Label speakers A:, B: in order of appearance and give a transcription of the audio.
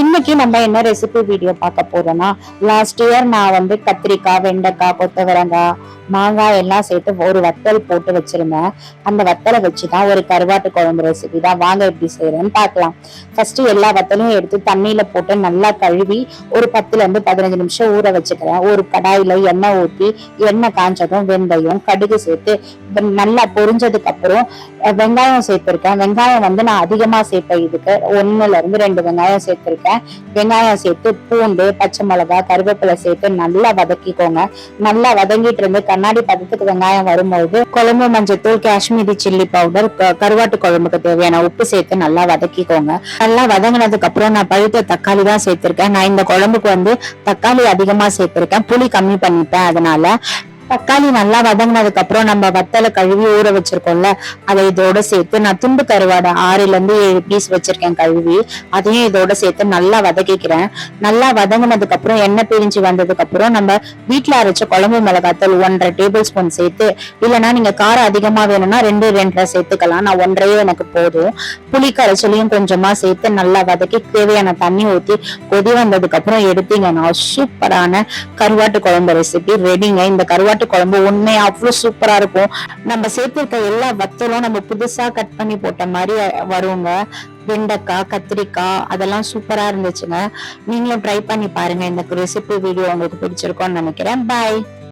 A: இன்னைக்கு நம்ம என்ன ரெசிபி வீடியோ பார்க்க போறோம்னா லாஸ்ட் இயர் நான் வந்து கத்திரிக்காய் வெண்டைக்காய் கொத்தவரங்காய் மாங்காய் எல்லாம் சேர்த்து ஒரு வத்தல் போட்டு வச்சிருந்தேன். அந்த வத்தலை வச்சு தான் ஒரு கருவாட்டு குழம்பு ரெசிபி தான். வாங்க எப்படி செய்யறேன்னு பார்க்கலாம். ஃபர்ஸ்ட் எல்லா வத்தலையும் எடுத்து தண்ணியில போட்டு நல்லா கழுவி ஒரு பத்துல இருந்து பதினஞ்சு நிமிஷம் ஊற வச்சுக்கிறேன். ஒரு கடாயில எண்ணெய் ஊற்றி எண்ணெய் காஞ்சதும் வெந்தயம் கடுகு சேர்த்து நல்லா பொரிஞ்சதுக்கு அப்புறம் வெங்காயம் சேர்த்திருக்கேன். வெங்காயம் வந்து நான் அதிகமா சேர்ப்பேன். இதுக்கு ஒண்ணுல இருந்து ரெண்டு வெங்காயம் சேர்த்திருக்கேன். வெங்காயம் சேர்த்து பூண்டு பச்சை மிளகாய் கருவேப்பிலை சேர்த்து நல்லா வதக்கிக்கோங்க. நல்லா வதங்கிட்டு இருந்து கண்ணாடி பதத்துக்கு வெங்காயம் வரும்போது குழம்பு மஞ்சத்தூள் காஷ்மீரி சில்லி பவுடர் கருவாட்டு குழம்புக்கு தேவையான உப்பு சேர்த்து நல்லா வதக்கிக்கோங்க. நல்லா வதங்கினதுக்கு அப்புறம் நான் பழுத்த தக்காளி தான் சேர்த்திருக்கேன். நான் இந்த குழம்புக்கு வந்து தக்காளி அதிகமா சேர்த்திருக்கேன். புளி கம்மி பண்ணிட்டேன் அதனால தக்காளி நல்லா வதங்கினதுக்கு அப்புறம் நம்ம வத்தலை கழுவி ஊற வச்சிருக்கோம்ல அதை இதோட சேர்த்து நான் துண்டு கருவாடை ஆறுல இருந்து ஏழு பீஸ் வச்சிருக்கேன் கழுவி. அதையும் இதோட சேர்த்து நல்லா வதக்கிக்கிறேன். நல்லா வதங்கினதுக்கு அப்புறம் எண்ணெய் பிரிஞ்சு வந்ததுக்கு அப்புறம் நம்ம வீட்டுல அரைச்ச குழம்பு மிளகாத்தூள் ஒன்றரை டேபிள் ஸ்பூன் சேர்த்து இல்லைன்னா நீங்க காரம் அதிகமா வேணும்னா ரெண்டு ரெண்டரை சேர்த்துக்கலாம். நான் ஒன்றையே எனக்கு போதும். புளி கரைச்சலையும் கொஞ்சமா சேர்த்து நல்லா வதக்கி தேவையான தண்ணி ஊத்தி கொதி வந்ததுக்கு அப்புறம் எடுத்தீங்கன்னா சூப்பரான கருவாட்டு குழம்பு ரெசிபி ரெடிங்க இந்த கருவாட்டு குழம்பு உண்மையா அவ்வளவு சூப்பரா இருக்கும். நம்ம சேர்த்திருக்க எல்லா வத்தலும் நம்ம புதுசா கட் பண்ணி போட்ட மாதிரி வருங்க. வெண்டைக்காய் கத்திரிக்காய் அதெல்லாம் சூப்பரா இருந்துச்சுங்க. நீங்களும் ட்ரை பண்ணி பாருங்க. இந்த ரெசிபி வீடியோ உங்களுக்கு பிடிச்சிருக்கோம்னு நினைக்கிறேன். பாய்